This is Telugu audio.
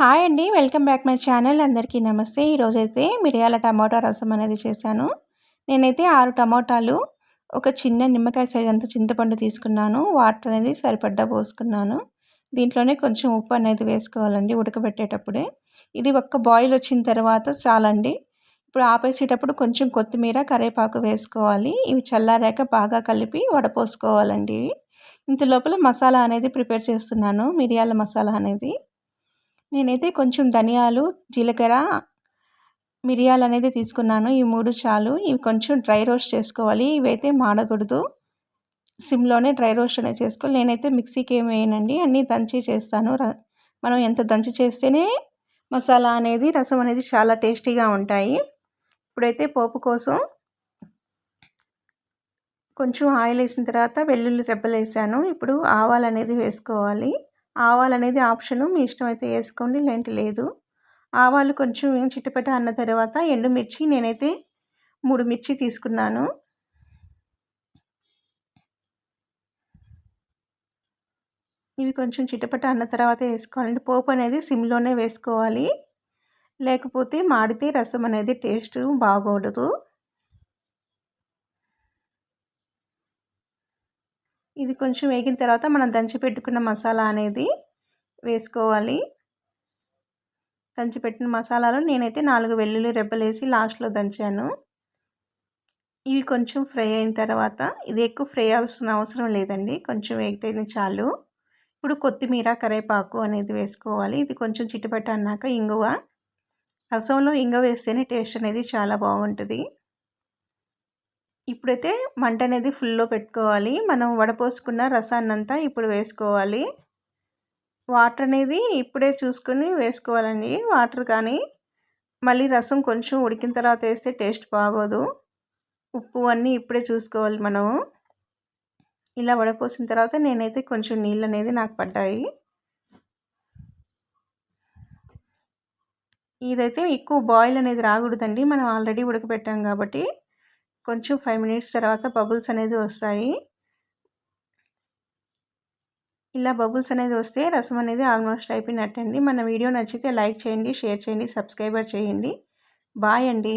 హాయ్ అండి వెల్కమ్ బ్యాక్ మై ఛానల్ అందరికీ నమస్తే. ఈరోజైతే మిరియాల టమాటా రసం అనేది చేశాను. నేనైతే ఆరు టమాటాలు ఒక చిన్న నిమ్మకాయ సైజ్ అంత చింతపండు తీసుకున్నాను. వాటర్ అనేది సరిపడ్డా పోసుకున్నాను. దీంట్లోనే కొంచెం ఉప్పు అనేది వేసుకోవాలండి ఉడకబెట్టేటప్పుడే. ఇది ఒక్క బాయిల్ వచ్చిన తర్వాత చాలండి. ఇప్పుడు ఆపేసేటప్పుడు కొంచెం కొత్తిమీర కరివేపాకు వేసుకోవాలి. ఇవి చల్లారాక బాగా కలిపి వడపోసుకోవాలండి ఇంత లోపల మసాలా అనేది ప్రిపేర్ చేస్తున్నాను మిరియాల మసాలా అనేది. నేనైతే కొంచెం ధనియాలు జీలకర్ర మిరియాలు అనేది తీసుకున్నాను. ఈ మూడు చాలు. ఇవి కొంచెం డ్రై రోస్ట్ చేసుకోవాలి. ఇవైతే మాడకూడదు. సిమ్లోనే డ్రై రోస్ట్ అనేది చేసుకోవాలి. నేనైతే మిక్సీకి ఏమి వేయనండి. అన్నీ దంచి చేస్తాను. మనం ఎంత దంచి చేస్తేనే మసాలా అనేది రసం అనేది చాలా టేస్టీగా ఉంటాయి. ఇప్పుడైతే పోపు కోసం కొంచెం ఆయిల్ వేసిన తర్వాత వెల్లుల్లి రెబ్బలు వేసాను. ఇప్పుడు ఆవాలు అనేది వేసుకోవాలి. ఆవాలు అనేది ఆప్షను. మీ ఇష్టం అయితే వేసుకోండి లేంటి లేదు. ఆవాలు కొంచెం చిట్టుపట అన్న తర్వాత ఎండుమిర్చి నేనైతే మూడు మిర్చి తీసుకున్నాను. ఇవి కొంచెం చిట్టపట అన్న తర్వాత వేసుకోవాలండి. పోపు అనేది సిమ్లోనే వేసుకోవాలి. లేకపోతే మాడితే రసం అనేది టేస్ట్ బాగోడదు ఇది కొంచెం వేగిన తర్వాత మనం దంచి పెట్టుకున్న మసాలా అనేది వేసుకోవాలి. దంచిపెట్టిన మసాలాలో నేనైతే నాలుగు వెల్లుల్లి రెబ్బలేసి లాస్ట్లో దంచాను. ఇవి కొంచెం ఫ్రై అయిన తర్వాత ఇది ఎక్కువ ఫ్రై అవ్వాల్సిన అవసరం లేదండి కొంచెం వేగితేనే చాలు. ఇప్పుడు కొత్తిమీర కరేపాకు అనేది వేసుకోవాలి. ఇది కొంచెం చిట్టుపట్ట అన్నాక ఇంగువ. రసంలో ఇంగ వేస్తేనే టేస్ట్ అనేది చాలా బాగుంటుంది. ఇప్పుడైతే మంట అనేది ఫుల్లో పెట్టుకోవాలి. మనం వడపోసుకున్న రసాన్నంతా ఇప్పుడు వేసుకోవాలి. వాటర్ అనేది ఇప్పుడే చూసుకుని వేసుకోవాలండి. వాటర్ కానీ మళ్ళీ రసం కొంచెం ఉడికిన తర్వాత వేస్తే టేస్ట్ బాగోదు. ఉప్పు అన్నీ ఇప్పుడే చూసుకోవాలి మనము. ఇలా వడపోసిన తర్వాత నేనైతే కొంచెం నీళ్ళు అనేది నాకు పడ్డాయి. ఇదైతే ఎక్కువ బాయిల్ అనేది రాకూడదండి. మనం ఆల్రెడీ ఉడకపెట్టాం కాబట్టి. కొంచెం ఫైవ్ మినిట్స్ తర్వాత బబుల్స్ అనేది వస్తాయి. ఇలా బబుల్స్ అనేది వస్తే రసం అనేది ఆల్మోస్ట్ అయిపోయినట్టండి. మన వీడియో నచ్చితే లైక్ చేయండి షేర్ చేయండి సబ్స్క్రైబర్ చేయండి. బాయ్ అండి.